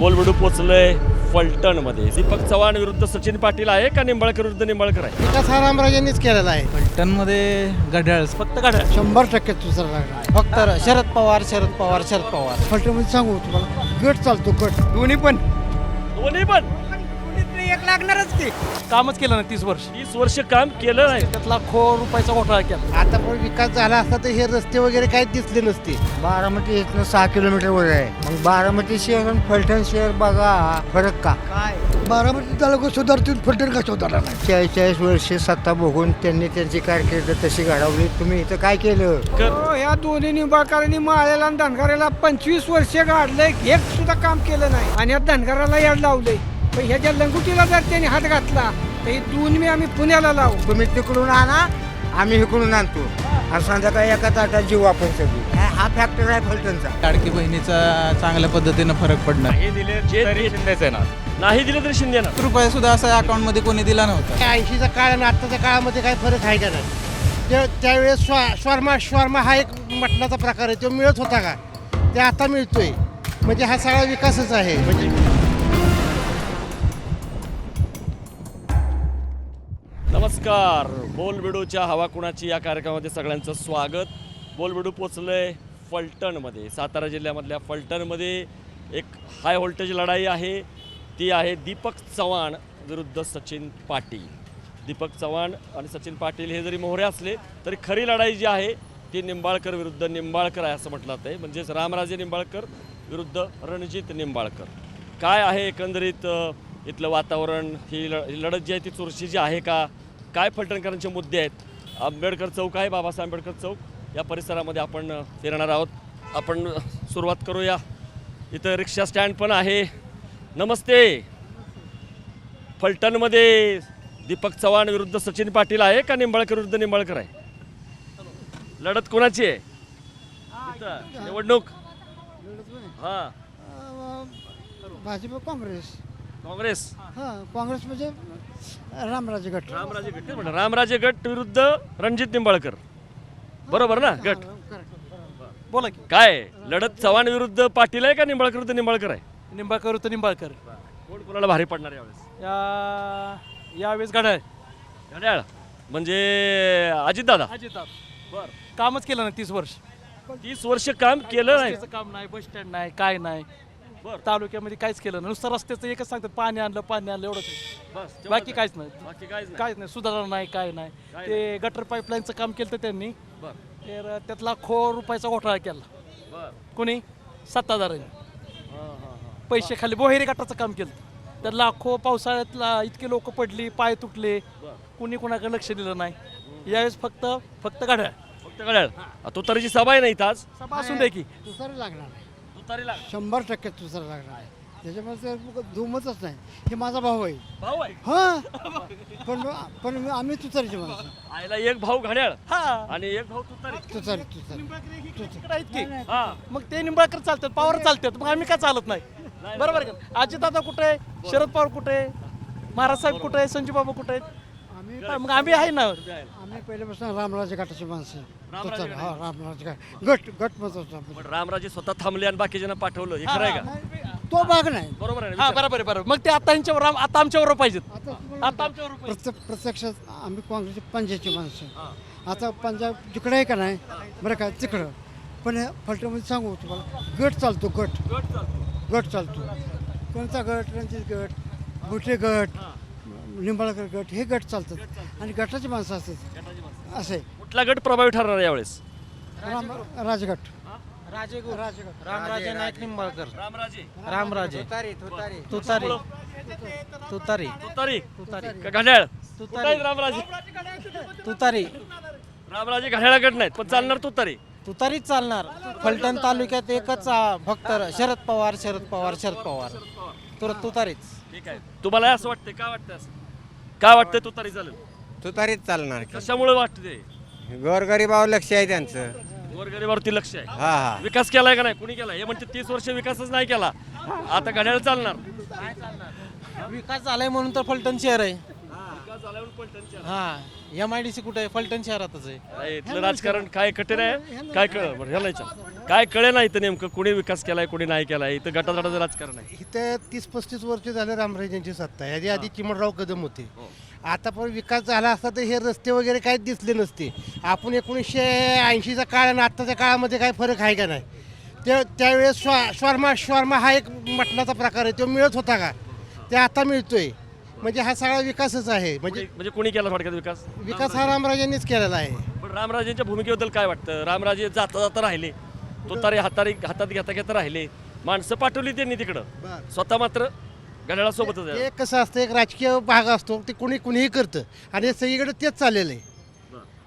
बोलबडू पोचलंय फलटणमध्ये. दीपक चव्हाण विरुद्ध सचिन पाटील आहे का निंबाळकर विरुद्ध निंबाळकर आहे? विकास हा रामराजेंनीच केलेला आहे. फलटणमध्ये घड्याळ फक्त काढा शंभर टक्के दुसरा फक्त शरद पवार शरद पवार शरद पवार. फलटणमध्ये सांगू तुम्हाला गट चालतो गट. दोन्ही पण. दोन्ही पण? एक लागणारच की. कामच केलं ना तीस वर्ष. तीस वर्ष काम केलं नाही. त्यात लाखो रुपयाचा घोटाळा केला. आता पण विकास झाला असता तर हे रस्ते वगैरे काहीच दिसले नसते. बारामती इथनं सहा किलोमीटर वर आहे. मग बारामती शहर आणि फलटण शहर बघा फरक का? काय? बारामती तालुका सुधारतील फलटण का सुधारला नाही? चाळीस चाळीस वर्षे सत्ता बघून त्यांनी त्यांची कारकीर्द तशी घडवली. तुम्ही इथं काय केलं? कर. या दोन्ही निंबाळकरांनी माळ्याला आणि धनगराला पंचवीस वर्ष काढले एक सुद्धा काम केलं नाही. आणि या धनगराला याड लावलंय. पण ह्याच्या लंगुटीला जर त्यांनी हात घातला तर हे दोन्ही आम्ही पुण्याला लावू. तुम्ही तिकडून आणा आम्ही इकडून आणतो. आणि संध्याकाळी एका ताटात जीव आपण सगळी हा- हा फॅक्टर आहे फलटणचा. लाडकी बहिणीचा चांगल्या पद्धतीनं फरक पडणार. हे दिले जे शिंदेचे ना नाही दिले तरी शिंदे ना रुपये सुद्धा असं अकाउंटमध्ये कोणी दिला नव्हता. ऐंशीचा काळ आणि आत्ताच्या काळामध्ये काय फरक आहे का नाही? त्या त्यावेळेस स्वा श्वर्मा श्वर्मा हा एक मटणाचा प्रकार आहे. तो मिळत होता का? ते आता मिळतोय. म्हणजे हा सगळा विकासच आहे. म्हणजे नमस्कार. बोलबिडूच्या हवा कुणाची या कार्यक्रमामध्ये सगळ्यांचं स्वागत. बोलबिडू आहे फलटणमध्ये. सातारा जिल्ह्यामधल्या फलटणमध्ये एक हाय व्होल्टेज लढाई आहे. ती आहे दीपक चव्हाण विरुद्ध सचिन पाटील. दीपक चव्हाण आणि सचिन पाटील हे जरी मोहरे असले तरी खरी लढाई जी आहे ती निंबाळकर विरुद्ध निंबाळकर आहे असं म्हटलं जातं म्हणजेच रामराजे निंबाळकर विरुद्ध रणजित निंबाळकर. काय आहे एकंदरीत इथलं वातावरण? ही ल ही लढत जी आहे ती चुरशी जी आहे का? काय फलटणकरांचे मुद्दे आहेत? आंबेडकर चौक आहे बाबासाहेब आंबेडकर चौक. या परिसरामध्ये आपण फिरणार आहोत. आपण सुरुवात करूया. इथं रिक्षा स्टँड पण आहे. नमस्ते. फलटणमध्ये दीपक चव्हाण विरुद्ध सचिन पाटील आहे का निंबाळकर विरुद्ध निंबाळकर आहे? लढत कोणाची आहे? इथं, निवडणूक. हां. भाजप काँग्रेस. काँग्रेस? हां काँग्रेस म्हणजे रामराजे गट. रामराजे गट तेच म्हणलं, रामराजे गट विरुद्ध रणजित निंबाळकर. बरोबर ना गट? बोला की. काय लढत चव्हाण विरुद्ध पाटील आहे का निंबाळकर विरुद्ध निंबाळकर आहे? निंबाळकर होतं निंबाळकर. कोण कोणाला भारी पडणार यावेळेस? या यावेळेस घड्याळ. घड्याळ? म्हणजे अजितदादा? अजितात बर. कामच केलं ना तीस वर्ष. तीस वर्ष काम केलं नाही? काम नाही बस स्टँड नाही काय नाही. बरं. तालुक्यामध्ये काहीच केलं नाही. नुसतं रस्त्याचं एकच सांगतात पाणी आणलं पाणी आणलं एवढंच बस तेवढंच बाकी आहे. काहीच नाही. बाकी काहीच नाही. काहीच नाही. सुधारणा नाही काय नाही. काय ते गटर पाईपलाईनचं काम केलं होतं त्यांनी. बर. तर त्यात लाखो रुपयाचा घोटाळा केला. बर. कोणी? सत्ताधाऱ्यांनी. हां हां हां. पैसे खाली. बोहेरी गटाचं काम केलं तर लाखो पावसाळ्यातला इतके लोक पडली पाय तुटले. बर. कुणी कोणाकडे लक्ष दिलं नाही. यावेळेस फक्त फक्त गाड्या फक्त घड्याळ. तुतारीची सभा आहे ना इथं आज? सभा असून दे की. दुसरं लागणार नाही. तुतारीला शंभर टक्के दुसरं लागणार आहे. त्याच्यामुळे ते धुमतच नाही. हे माझा भाऊ आहे. भाऊ आहे? हा. पण पण आम्ही तुतारीचे माणसं आईला एक भाऊ घड्याळ. हा. आणि एक भाऊ तुतारी. तुतारी तुतारी. हा. मग ते निंबाळकर चालतात पवार चालतात. मग आम्ही का चालत नाही? बरोबर आहे का? कुठे आहे? शरद पवार कुठे आहे? महाराज साहेब कुठे आहे? संजू बाबा कुठे आहेत? आम्ही मग आम्ही आहे ना. आम्ही पहिल्यापासून रामराजे गटाची माणसं रामराजे गट. हा रामराजे गट गट गट महत्त्वाचा पण रामराजे स्वतः थांबले आणि बाकीच्यांना पाठवलं. हे खरं आहे का? तो भाग नाही. बरोबर आहे ना? हा बरोबर आहे बरोबर मग ते आता यांच्यावर आम- आता आमच्यावर पाहिजेत. आता आता आमच्यावर पाहिजे प्रत्यक्ष प्रत्यक्षात आम्ही काँग्रेसची पंजाची माणसं हा. आता पंजाब जिकडे आहे का नाही बरं का तिकडं. पण हे फलटणमध्ये सांगू तुम्हाला गट चालतो गट. गट चालतो. गट चालतो. कोणता गट? रणजित गट भुटे गट. निंबाळकर गट हे गट चालतात. आणि गटाची माणसं असतात. असे. कुठला गट प्रभावी ठरणार आहे यावेळेस? राम राजगट. राजे राजगट. रामराजे नाईक निंबाळकर. रामराजे. रामराजे. तुतारी तुतारी. तुतारी. तुतारी. तुतारी. तुतारी. का घड्याळ? तुतारी. रामराजे. तुतारी. रामराजे घड्याळा गट नाहीत पण चालणार तुतारी. तुतारीच चालणार. फलटण तालुक्यात एकच आ, फक्त शरद पवार शरद पवार शरद पवार. तर तुतारीच. ठीक आहे. तुम्हाला असं वाटतंय? काय वाटतंय असं? काय वाटतंय तुतारी चालेल तुतारीच चालणार कशामुळे वाटतं गोरगरीबावर लक्ष आहे त्यांचं. गोरगरीबावरती लक्ष आहे. हा हा. विकास केलाय का नाही? कुणी केला हे म्हणते तीस वर्ष विकासच नाही केला. आता घड्याळ चालणार. विकास झालाय म्हणून तर फलटण शहर आहे. विकास हा. एम आय डी सी कुठे आहे? फलटण शहरातच आहे. काय इथलं राजकारण काय कठीण आहे? काय कळ बरं ह्याला विचार. काय कळे ना इथं नेमकं? कोणी विकास केलाय कोणी नाही केलाय? इथं गटातटाचं राजकारण आहे. इथं तीस पस्तीस वर्ष झालं रामराजांची सत्ता आहे. याच्या आधी चिमणराव कदम होते. आता पण विकास झाला असता तर हे रस्ते वगैरे काहीच दिसले नसते. आपण एकोणीसशे ऐंशीचा काळ आणि आत्ताच्या काळामध्ये काय फरक आहे का नाही? ते त्यावेळेस श्वा श्वर्मा श्वर्मा हा एक मटणाचा प्रकार आहे. तो मिळत होता का? ते आता मिळतोय. म्हणजे हा सगळा विकासच आहे. म्हणजे म्हणजे कोणी केला थोडक्यात विकास? विकास हा रामराजांनीच केलेला आहे. पण रामराजेंच्या भूमिकेबद्दल काय वाटतं? रामराजे जाता जाता राहिले. तो तारी हातारी हातात घेता घेता राहिले. माणसं पाठवली त्यांनी तिकडं. स्वतः मात्र घड्याळासोबतच आहे. ते कसं असतं? एक राजकीय भाग असतो. ते कुणी कुणीही करतं. आणि हे सगळीकडे तेच चाललेलं आहे.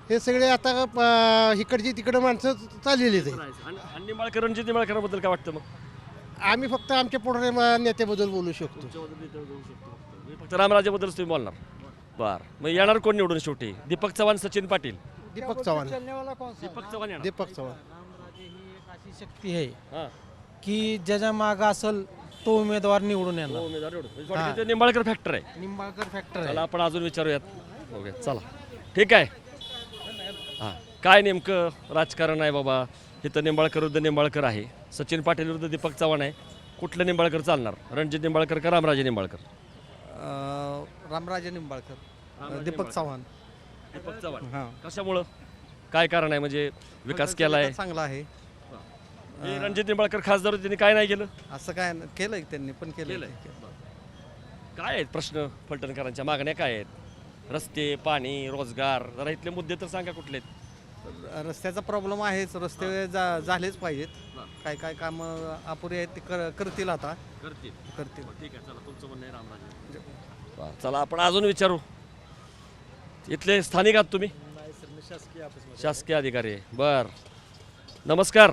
हे सगळे आता अं, इकडची तिकडं माणसं चाललेलीच आहे. आणि आणि निंबाळकर रणजित निंबाळकरांबद्दल काय वाटतं मग? आम्ही फक्त आमच्या पुढे नेत्याबद्दल बोलू शकतो. फक्त रामराजेबद्दलच तुम्ही बोलणार. बर. मग येणार कोण निवडून शेवटी? दीपक चव्हाण सचिन पाटील. दीपक चव्हाण. दीपक चव्हाण येणार. दीपक चव्हाण. रामराजे ही एक अशी शक्ती आहे हां. की ज्याच्या मागं असल तो उमेदवार निवडून येणार. उमेदवार निवडून. म्हणजे थोडक्यात ते निंबाळकर फॅक्टर आहे. निंबाळकर फॅक्टर चला आपण अजून विचारूयात. ओके चला. ठीक आहे. हां. काय नेमकं राजकारण आहे बाबा? इथं निंबाळकर विरुद्ध निंबाळकर आहे. सचिन पाटील विरुद्ध दीपक चव्हाण आहे. कुठलं निंबाळकर चालणार? रणजित निंबाळकर का रामराजे निंबाळकर? रामराजे निंबाळकर दीपक चव्हाण. दीपक चव्हाण. हां. कशामुळं? काय कारण आहे? म्हणजे विकास केलाय चांगला आहे. हे. रणजित निंबाळकर खासदार होते, त्यांनी काय नाही केलं? असं काय केलंय त्यांनी पण केलंय केलंय. काय आहेत प्रश्न फलटणकरांच्या? मागण्या काय आहेत? रस्ते पाणी रोजगार जरा इथले मुद्दे तर सांगा कुठले आहेत? रस्त्याचा प्रॉब्लेम आहेच. रस्ते जा झालेच पाहिजेत. काय काय काम अपुरे आहेत ते कर- करतील आता. करतील. करतील. ठीक आहे चला तुमचं म्हणणं आहे रामराजे. बरं, चला आपण अजून विचारू. इथले स्थानिक आहात तुम्ही? शासकीय अधिकारी आहे. बर. नमस्कार.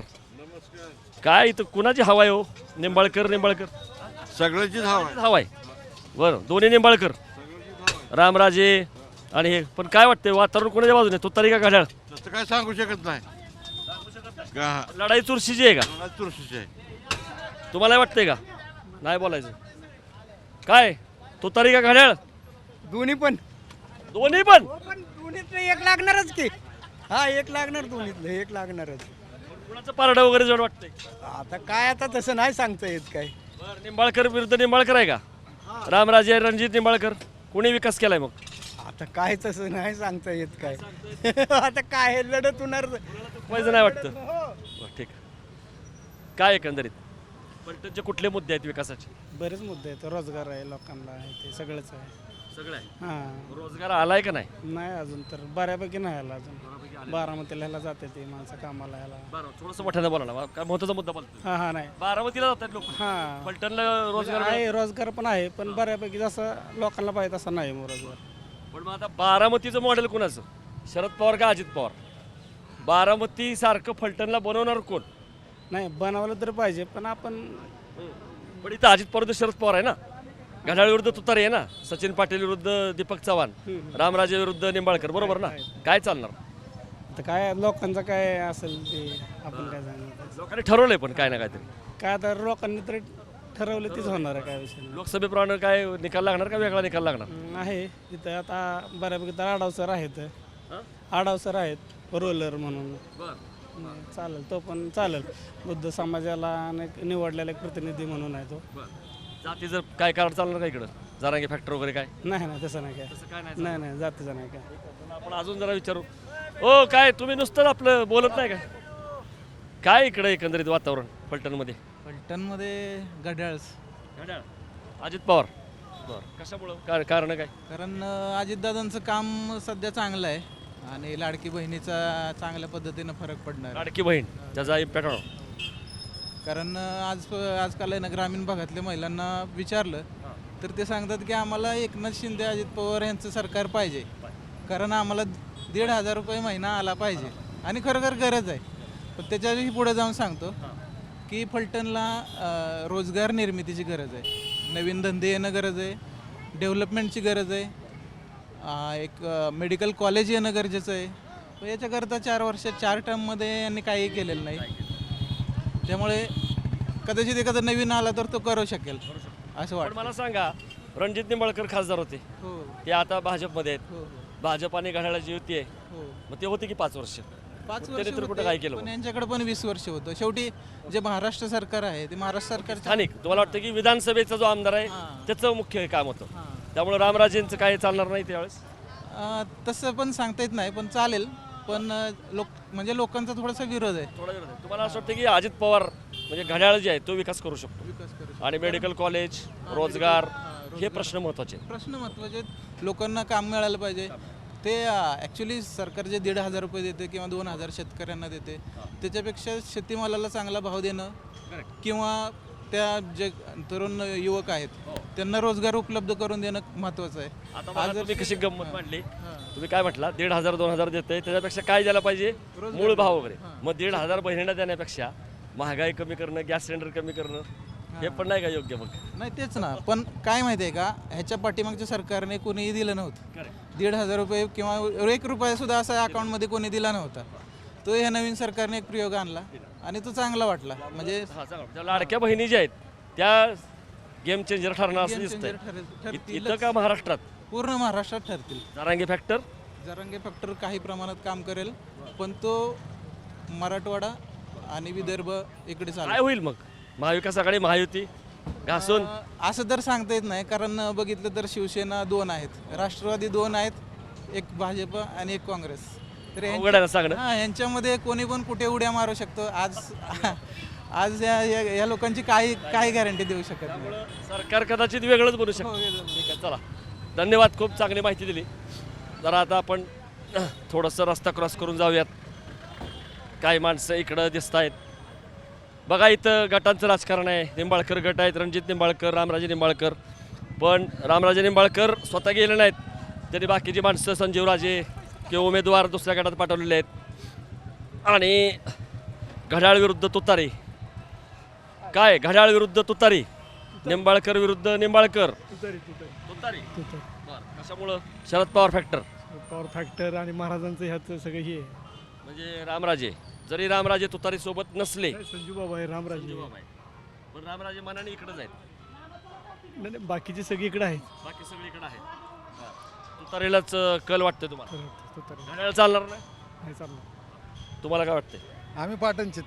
काय इथं कुणाची हवा आहे हो? निंबाळकर निंबाळकर? सगळ्याचीच हवा आहे. हवा आहे. बरं दोन्ही निंबाळकर. रामराजे आणि हे. पण काय वाटतंय वातावरण कोणाच्या बाजूने? तो तरी का घड्याळ? तसं काय सांगू शकत नाही. का? लढाई चुरशीची आहे का? तुळशीची आहे. तुम्हाला वाटतंय का? नाही बोलायचं. काय? तो तरी का घड्याळ? दोन्ही पण. दोन्ही पण? पण दोन्हीतलं एक लागणारच की. हा एक लागणार दोन्हीतलं एक लागणारच. कुणाचं पारडं वगैरे जड वाटतंय? आता काय आता तसं नाही सांगता येत काय. बरं निंबाळकर विरुद्ध निंबाळकर आहे का? रामराजे रणजित निंबाळकर कोणी विकास केलाय मग? आता काय तसं नाही सांगता येत काय. आता काय लढत होणार. माहिती नाही वाटतं. बरं, ठीक आहे. काय एकंदरीत? पर्यटनचे कुठले मुद्दे आहेत विकासाचे? बरेच मुद्दे आहेत. रोजगार आहे लोकांना आहे ते सगळंच आहे. सगळे आहे? हां. रोजगार आलाय का नाही? नाही अजून तर. बऱ्यापैकी नाही आला अजून. बारामतीला ह्याला जाते ते माणसं कामाला ह्याला. बरं थोडंसं मोठ्यानं बोला ना. काय महत्त्वाचा मुद्दा बोलतो हां हां नाही. बारामतीला जातात लोक. हां. पलटणला रोजगार आहे रोजगार पण आहे पण बऱ्यापैकी जसं लोकांना पाहिजे तसं नाही मग रोजगार. पण मग आता बारामतीचं मॉडेल कोणाचं? शरद पवार का अजित पवार? बारामती सारखं फलटणला बनवणार कोण? नाही बनवलं तर पाहिजे पण आपण पण इथं अजित पवार विरुद्ध शरद पवार आहे ना? घड्याळ विरुद्ध तुतारी आहे ना? सचिन पाटील विरुद्ध दीपक चव्हाण? रामराजे विरुद्ध निंबाळकर बरोबर ना? काय चालणार? आता काय लोकांचं काय असेल ते आपण काय सांगणार? लोकांनी ठरवलंय पण काय ना काहीतरी. काय आता लोकांनी तरी ठरवलं तीच होणार आहे काय विषय नाही. लोकसभेप्रमाणे काय निकाल लागणार का वेगळा निकाल लागणार? हम्म, आहे. इथं आता बऱ्यापैकी तर आडाव सर आहेत. आडाव सर आहेत रोलर म्हणून. चालेल तो पण चालेल. बुद्ध समाजाला अनेक निवडलेला एक प्रतिनिधी म्हणून आहे तो. जाती जर काय कारण चालणार का इकडं? जरांगे फॅक्टर वगैरे काय? नाही नाही तसं नाही काय. काय नाही नाही नाही जातीचं नाही काय. आपण अजून जरा विचारू. ओ काय तुम्ही नुसतं आपलं बोलत नाही काय? काय इकडं एकंदरीत वातावरण फलटणमध्ये पलटणमध्ये घड्याळच घड्याळ अजित पवार. बरं. कशामुळं? काय कारण काय? कारण अं, अजितदादांचं काम सध्या चांगलं आहे आणि लाडकी बहिणीचा चांगल्या पद्धतीनं फरक पडणार आहे. लाडकी बहीण त्याचा इम्पॅक्ट होणार. कारण अं, आज आजकाल आहे ना ग्रामीण भागातल्या महिलांना विचारलं तर ते सांगतात की आम्हाला एकनाथ शिंदे अजित पवार यांचं सरकार पाहिजे. कारण आम्हाला दीड हजार रुपये महिना आला पाहिजे. आणि खरोखर गरज आहे. पण त्याच्याही पुढे जाऊन सांगतो. की फलटणला रोजगार निर्मितीची गरज आहे. नवीन धंदे येणं गरज आहे. डेव्हलपमेंटची गरज आहे. एक मेडिकल कॉलेज येणं गरजेचं आहे. याच्याकरता चार वर्षात चार टर्ममध्ये यांनी काही केलेलं नाही. त्यामुळे कदाचित एखादा नवीन आला तर तो करू शकेल असं वाटतं. मला सांगा रणजित निंबाळकर खासदार होते. हो. ते आता भाजपमध्ये आहेत. हो. भाजप आणि घड्याळाची युती आहे. हो. मग ते होते की पाच वर्ष? पाच वर्ष तर कुठं होते, काय केलं पण? यांच्याकडे पण वीस वर्ष होतं शेवटी जे महाराष्ट्र सरकार आहे ते महाराष्ट्र सरकारचं स्थानिक तुम्हाला वाटतं की विधानसभेचा जो आमदार आहे हां. त्याचं मुख्य काम होतं हां. त्यामुळे रामराजेंचं काय चालणार नाही त्यावेळेस अं, तसं पण सांगता येत नाही पण चालेल पण अं, लोक म्हणजे लोकांचा थोडासा विरोध आहे थोडा विरोध आहे. तुम्हाला असं वाटतं की अजित पवार म्हणजे घड्याळ जे आहे तो विकास करू शकतो विकास करू आणि मेडिकल कॉलेज रोजगार हे प्रश्न महत्त्वाचे आहेत. प्रश्न महत्त्वाचे आहेत. लोकांना काम मिळालं पाहिजे ते ॲक्च्युली सरकार जे दीड हजार रुपये देते किंवा दोन हजार शेतकऱ्यांना देते त्याच्यापेक्षा शेतीमालाला चांगला भाव देणं किंवा त्या जे तरुण युवक आहेत त्यांना रोजगार उपलब्ध करून देणं महत्वाचं आहे. बघा तुम्ही कशी गंमत मांडली. तुम्ही काय म्हटला दीड हजार दोन हजार देते त्याच्यापेक्षा काय द्यायला पाहिजे? मूळ भाव वगैरे. मग दीड हजार बहिणींना देण्यापेक्षा महागाई कमी करणं गॅस सिलेंडर कमी करणं हे पण नाही का योग्य मग? नाही तेच ना. पण काय माहिती आहे का ह्याच्या पाठीमागच्या सरकारने कोणीही दिलं नव्हतं. दीड हजार रुपये किंवा एक रुपया सुद्धा असा अकाउंटमध्ये कोणी दिला नव्हता. तो ह्या नवीन सरकारने एक प्रयोग आणला आणि तो चांगला वाटला. म्हणजे लाडक्या बहिणी ज्या आहेत त्या गेम चेंजर ठरणार असं दिसतंय. इथं का महाराष्ट्रात? पूर्ण महाराष्ट्रात ठरतील. जारांगी फॅक्टर जरांगे फॅक्टर काही प्रमाणात काम करेल पण तो मराठवाडा आणि विदर्भ इकडे काय होईल मग? महाविकास आघाडी महायुती घासून. असं तर सांगता येत नाही कारण बघितलं तर शिवसेना दोन आहेत. राष्ट्रवादी दोन आहेत एक भाजप आणि एक काँग्रेस. तर यांच्या- अवघड आहे ना सांगणं? हा यांच्यामध्ये कोणी पण कुठे उड्या मारू शकतो. आज आज या या या लोकांची काही काही गॅरंटी देऊ शकत नाही. सरकार कदाचित वेगळंच बनू शकतं. ठीक आहे चला. धन्यवाद खूप चांगली माहिती दिली. जरा आता आपण थोडंसं रस्ता क्रॉस करून जाऊयात. काही माणसं इकडं दिसत आहेत बघा इथं गटांचं राजकारण आहे. निंबाळकर गट आहेत रणजित निंबाळकर रामराजे निंबाळकर. पण रामराजे निंबाळकर स्वतः गेले नाहीत. त्यांनी बाकीची माणसं संजीवराजे किंवा उमेदवार दुसऱ्या गटात पाठवलेले आहेत. आणि घड्याळ विरुद्ध तुतारी. काय? घड्याळ विरुद्ध तुतारी. निंबाळकर विरुद्ध निंबाळकर. तुतारी. बरं कशामुळं? Sharad Pawar factor power factor आणि महाराजांचं ह्याचं सगळं हे आहे. म्हणजे रामराजे. जरी रामराजे तुतारी सोबत नसले. संजू बाबा आहे रामराजे पण रामराजे मनाने इकडेच आहेत. नाही नाही, बाकीचे सगळे इकडे आहेत. बाकी सगळे इकडे आहेत. तुतारीलाच अं, कल वाटतं तुम्हाला? खरं, तो तर घड्याळ चालणार नाही? नाही चाललं तुम्हाला काय वाटतंय? आम्ही पाटणचे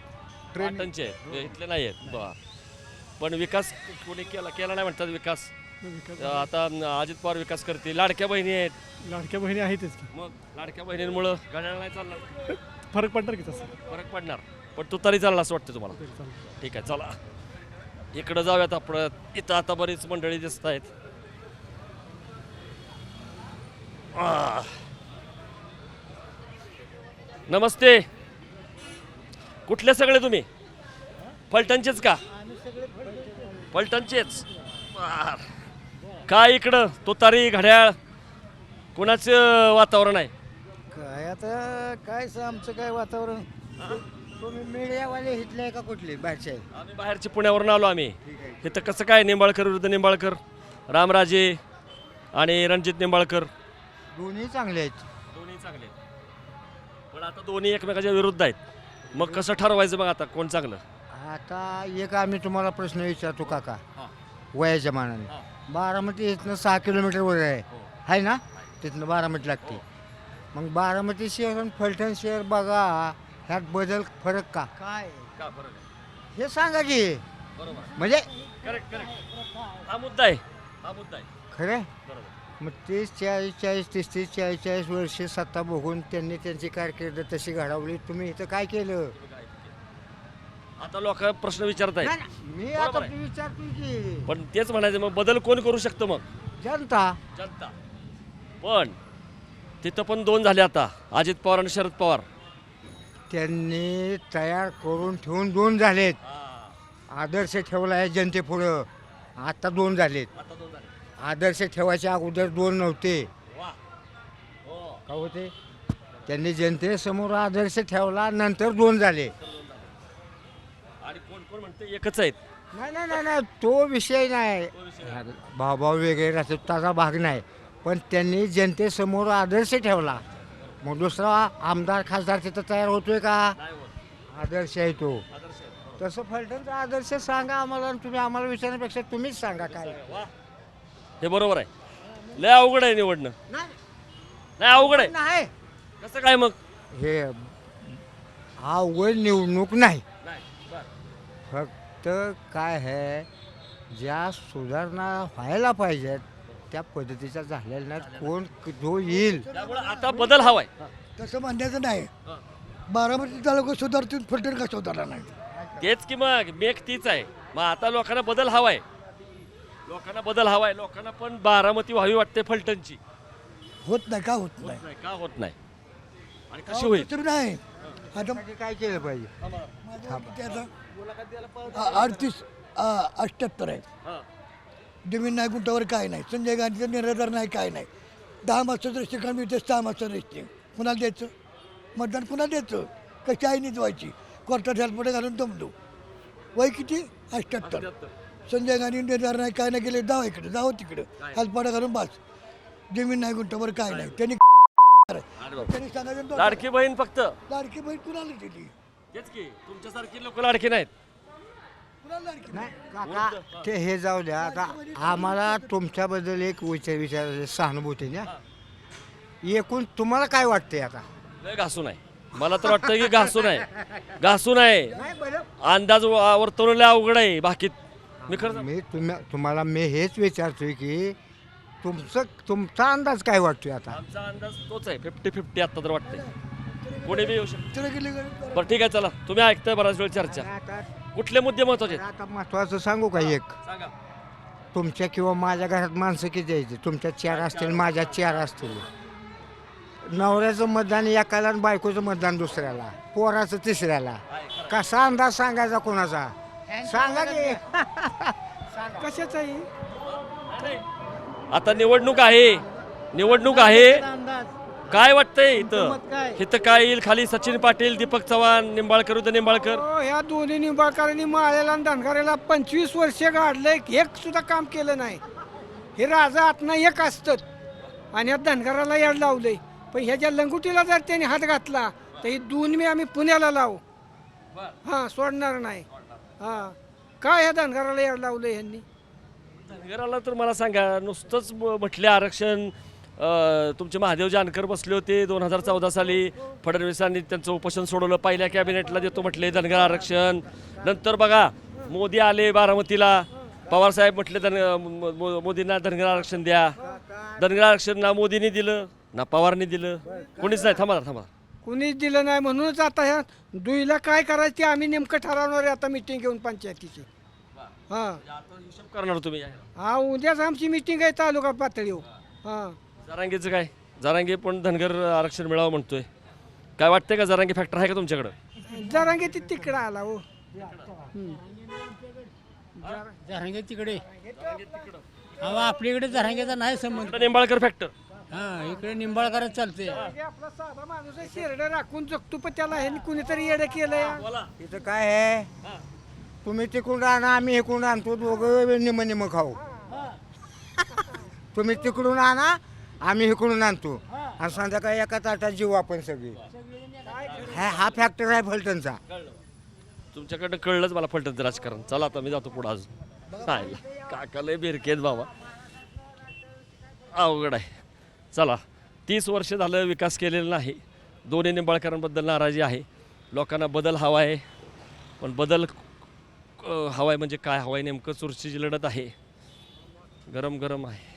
पाटणचे आहेत. इथले नाही आहेत. बा पण विकास कोणी केला केला नाही म्हणतात विकास. विकास अं, आता अं, अजित पवार विकास करतील. लाडक्या बहिणी आहेत. लाडक्या बहिणी आहेतच की. मग लाडक्या बहिणींमुळं घड्याळ नाही चालणार. फरक पडणार की तसं? फरक पडणार. पण तुतारी चालला असं वाटतं तुम्हाला? तरी चाललं ठीक आहे चला. इकडं जाऊयात आपण. इथं आता बरीच मंडळी दिसत आहेत. आह. नमस्ते. कुठले सगळे तुम्ही? फलटणचेच का? फलटणचेच. काय इकडं? तुतारी घड्याळ? कुणाचं वातावरण आहे? आता काय स- आमचं काय वातावरण? तुम्ही मीडियावाले इथले का कुठले बाहेरचे? आहे आम्ही बाहेरचे पुण्यावरून आलो आम्ही. इथं कसं काय निंबाळकर विरुद्ध निंबाळकर रामराजे आणि रणजित निंबाळकर? दोन्ही चांगले आहेत. दोन्ही चांगले पण आता दोन्ही एकमेकाच्या विरुद्ध आहेत. मग कसं ठरवायचं मग आता कोण चांगलं? आता एक आम्ही तुम्हाला प्रश्न विचारतो काका. हा. वयाच्या मानाने. बारामती इथनं सहा किलोमीटर वर आहे. आहे ना? तिथनं बारामती लागते. मग बारामती शहर आणि फलटण शहर बघा ह्यात बदल फरक का? काय? का फरक आहे? हे सांगा की. बरोबर. म्हणजे करेक्ट करेक्ट हा मुद्दा आहे. हा मुद्दा आहे. खरं बरोबर. मग तीस चाळीस चाळीस तीस तीस चाळीस चाळीस वर्ष सत्ता बघून त्यांनी त्यांची कारकीर्द तशी घडवली. तुम्ही इथं काय केलं? आता लोक प्रश्न विचारत आहेत नाही, नाही, मी बरोबर आता आहे. विचारतो की. पण तेच म्हणायचं मग बदल कोण करू शकतं मग? जनता. जनता. पण तिथं पण दोन झाले आता. अजित पवार आणि शरद पवार. त्यांनी तयार करून ठेवून दोन झालेत. आदर्श ठेवला आहे जनतेपुढं. आता दोन झालेत. आदर्श ठेवायच्या अगोदर दोन नव्हते. हो. का होते त्यांनी जनतेसमोर आदर्श ठेवला नंतर दोन झाले. आणि कोण कोण म्हणते? एकच आहेत. नाही नाही नाही नाही तो विषय नाही. भावभाव वगैरे राहतो त्याचा भाग नाही. पण त्यांनी जनतेसमोर आदर्श ठेवला. मग दुसरा आमदार खासदार तिथं तयार होतोय का? आदर्श आहे तो. तसं फलटणचा आदर्श सांगा आम्हाला आणि तुम्ही आम्हाला विचारण्यापेक्षा तुम्हीच सांगा काय. हे बरोबर आहे. लय अवघड आहे निवडणं नाही. अवघड आहे. नाही. कसं काय मग? हे अवघड निवडणूक नाही. फक्त काय आहे ज्या सुधारणा व्हायला पाहिजेत त्या पद्धतीच्या झालेल्या नाहीत. कोण जो येईल. त्यामुळे आता बदल हवाय. तसं म्हणण्याचं नाही. बारामती तालुका सुधारतील फलटण का सुधारला नाही? तेच की मग मेक तीच आहे. मग आता लोकांना बदल हवाय. लोकांना बदल हवाय. लोकांना पण बारामती व्हावी वाटते फलटणची. होत नाही का होत नाही? नाही, का होत नाही? आणि कशी होईल? तसं नाही. आता म्हणजे काय केलं पाहिजे? आ- अडतीस आ- अठ्ठ्याहत्तर आहे. हा. जमीन नाही गुंटावर काय नाही संजय गांधीचं निराधार नाही काय नाही. दहा मास्टर रस्ते मिळते सहा मास्टर रस्ते कुणाला द्यायचं? मतदान कुणाला द्यायचं? कशी आईनीच व्हायची कोर्टात हेल्पडे घालून दमलो. वय किती? अठ्ठ्याहत्तर संजय गांधी निराधार नाही काय नाही गेले जावं इकडे जावं तिकडे. हेल्पडे घालून बस. जमीन नाही गुंटावर काय नाही. त्यांनी. त्यांनी सांगायचं लाडकी बहीण फक्त. लाडकी बहीण कुणाला दिली? तेच की तुमच्यासारखी लोक लाडकी नाहीत. नाही काका ते हे जाऊ द्या आता आम्हाला तुमच्याबद्दल एक विचार विचार सहानुभूती ना एकूण तुम्हाला काय वाटतंय आता? लय घासून आहे मला तर वाटतं की घासून आहे घासून आहे अंदाज व- वर्तवणं लय अवघड आहे बाकी मी खरं. मी तुम्ही तुम्हाला मी हेच विचारतोय की तुमचं तुमचा अंदाज काय वाटतोय आता? आमचा अंदाज तोच आहे फिफ्टी फिफ्टी आता तर वाटतंय. कोणी बी येऊ शकतो. बरं ठीक आहे चला. तुम्ही ऐकताय बराच वेळ चर्चा. आता कुठले मुद्दे महत्त्वाचे आहेत? आता महत्वाचं सांगू का एक? सांगा. तुमच्या किंवा माझ्या घरात माणसं किती यायची तुमच्या चार असतील माझ्या चार असतील. नवऱ्याचं मतदान एकाला आणि बायकोचं मतदान दुसऱ्याला. पोराचं तिसऱ्याला. कसा अंदाज सांगायचा कोणाचा? सांगा की. कशाचाही आता निवडणूक आहे. निवडणूक आहे. काय वाटतंय इथं? इथं काय येईल? खाली सचिन पाटील दीपक चव्हाण निंबाळकर उद्या निंबाळकर. हो ह्या दोन्ही निंबाळकरांनी माळ्याला आणि धनगराला पंचवीस वर्षे गाडले एक सुद्धा काम केलं नाही. हे राजा आतना एक असतं आणि या धनगराला याड लावलंय. पण ह्याच्या लंगुटीला जर त्यांनी हात घातला तर ही दोन मी आम्ही पुण्याला लावू. हां सोडणार नाही. हां. काय ह्या धनगराला याड लावलंय ह्यांनी? धनगराला तर मला सांगा नुसतंच म- म्हटले आरक्षण तुमचे महादेव जानकर बसले होते दोन हजार चौदा साली. फडणवीसांनी त्यांचं उपोषण सोडवलं. पहिल्या कॅबिनेटला देतो म्हटले धनगर आरक्षण. नंतर बघा मोदी आले बारामतीला. पवारसाहेब म्हटले धन मोदींना धनगर आरक्षण द्या. धनगर आरक्षण ना मोदींनी दिलं ना पवारनी दिलं. कोणीच नाही. थांबा थांबा. कुणीच दिलं नाही. म्हणूनच आता ह्या दुईला काय करायचं ते आम्ही नेमकं ठरवणार आहे आता मिटिंग घेऊन पंचायतीची. हां. करणार तुम्ही. हा उद्याच आमची मिटिंग आहे तालुका पातळीवर. हां. जरांगीचं काय? जरांगी पण धनगर आरक्षण मिळावं म्हणतोय. काय वाटतंय का जरांगी फॅक्टर आहे का तुमच्याकडं? जरांगे ते तिकडं आला हो. जरांगे तिकडे. अहो आपल्याकडे जरांगेचा नाही संबंध. इकडं निंबाळकर फॅक्टर हा इकडे निंबाळकरच चालते आपला साधा माणूस आहे शेरडं राखून जगतो पण त्याला ह्यांनी कुणीतरी येडं केलं या इथं काय आहे? तुम्ही तिकडून आणा आम्ही इकडून आणतो दोघं निम निम खाऊ. तुम्ही तिकडून आणा आम्ही इकडून आणतो. आणि संध्याकाळी एका ताटात जीव आपण सगळी. हा हा फॅक्टर आहे फलटणचा. तुमच्याकडनं कळलंच मला फलटणचं राजकारण. चला आता मी जातो पुढं अजून. नाही काका लय बेरकेत बाबा. अवघड आहे. चला तीस वर्ष झालं विकास केलेला नाही. दोन्ही निंबाळकरांबद्दल नाराजी आहे. लोकांना बदल हवा आहे. पण बदल हवा आहे म्हणजे काय? हवा आहे नेमकं चुरशीची लढत आहे. गरम गरम आहे.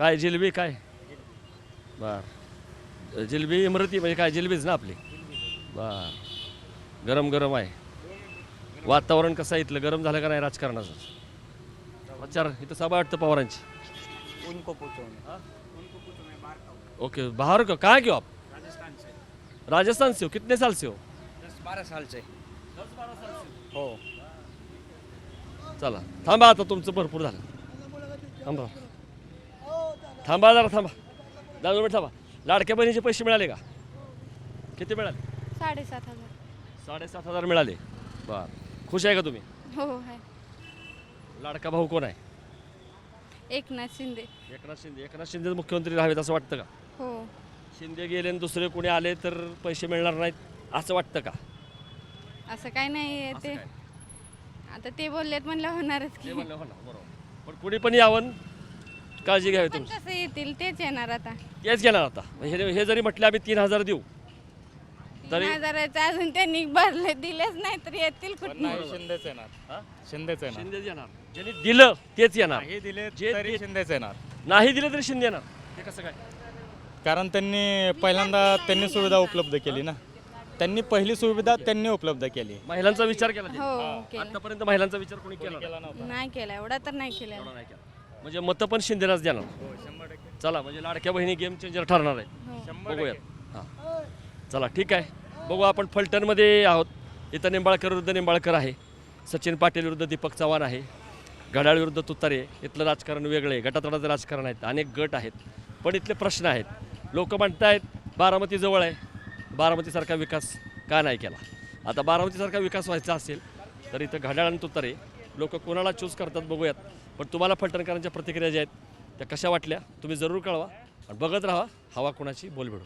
काय जिलबी काय? बर. जिलबी इमरती म्हणजे काय जिलबीच ना आपली? बर. गरम गरम आहे. वातावरण कसं आहे इथलं? गरम झालं का नाही राजकारणाचं? विचार इथं सभा वाटतं पवारांची. ओके बाहर का? कहाँ के हो आप राजस्थान से हो? कितने साल से हो? बारा सालचे. हो. चला थांबा आता तुमचं भरपूर झालं. थांबा. थांबा जरा थांबा. दहा मिनिट थांबा. लाडक्या बहिणीचे पैसे मिळाले का? किती मिळाले? साडेसात हजार. साडेसात हजार मिळाले. बर. खुश आहे का तुम्ही? हो आहे. लाडका भाऊ कोण आहे? एकनाथ शिंदे. एकनाथ शिंदे. एकनाथ शिंदे मुख्यमंत्री राहावेत असं वाटतं का? हो. शिंदे गेले आणि दुसरे कोणी आले तर पैसे मिळणार नाहीत असं वाटतं का? असं काय नाही आहे ते. आता ते बोललेत म्हणलं होणारच ते की. म्हणलं हो ना बरोबर. पण कुणी पण यावं काळजी घ्यावी पण तुमची कसं येतील तेच येणार आता. तेच घेणार आता. हे हे जरी म्हटलं आम्ही तीन हजार देऊ. तीन तरी हजाराचं अजून त्यांनी भरले दिलेच नाही तर येतील कुठे शिंदेच येणार. शिंदेच येणार. शिंदेच येणार. ज्यांनी दिलं तेच येणार. हे दिले जे- तरी शिंदेच येणार. नाही दिलं तरी शिंदे येणार. हे कसं काय? कारण त्यांनी पहिल्यांदा त्यांनी सुविधा उपलब्ध केली ना. त्यांनी पहिली सुविधा त्यांनी उपलब्ध केली. महिलांचा विचार केला त्यांनी. हो केलं. आतापर्यंत महिलांचा विचार कोणी केला नाही. नाही केलं एवढा तर नाही केलं. एवढा नाही केला. म्हणजे मतं पण शिंदेलाच देणार. चला म्हणजे लाडक्या बहिणी गेम चेंजर ठरणार आहे. बघूयात हां. चला ठीक आहे. बघू आपण फलटणमध्ये आहोत. इथं निंबाळकर विरुद्ध निंबाळकर आहे. सचिन पाटील विरुद्ध दीपक चव्हाण आहे. घड्याळ विरुद्ध तुतारे आहे. इथलं राजकारण वेगळं आहे. गटातटाचं राजकारण आहेत. अनेक गट आहेत. पण इथले प्रश्न आहेत. लोक म्हणतायत बारामती जवळ आहे. बारामतीसारखा विकास का नाही केला? आता बारामतीसारखा विकास व्हायचा असेल तर इथं घड्याळ आणि तुतारे लोक कोणाला चूज करतात बघूयात. पण तुम्हाला फलटणकरांच्या प्रतिक्रिया ज्या आहेत त्या कशा वाटल्या तुम्ही जरूर कळवा आणि बघत राहा हवा कोणाची भेटू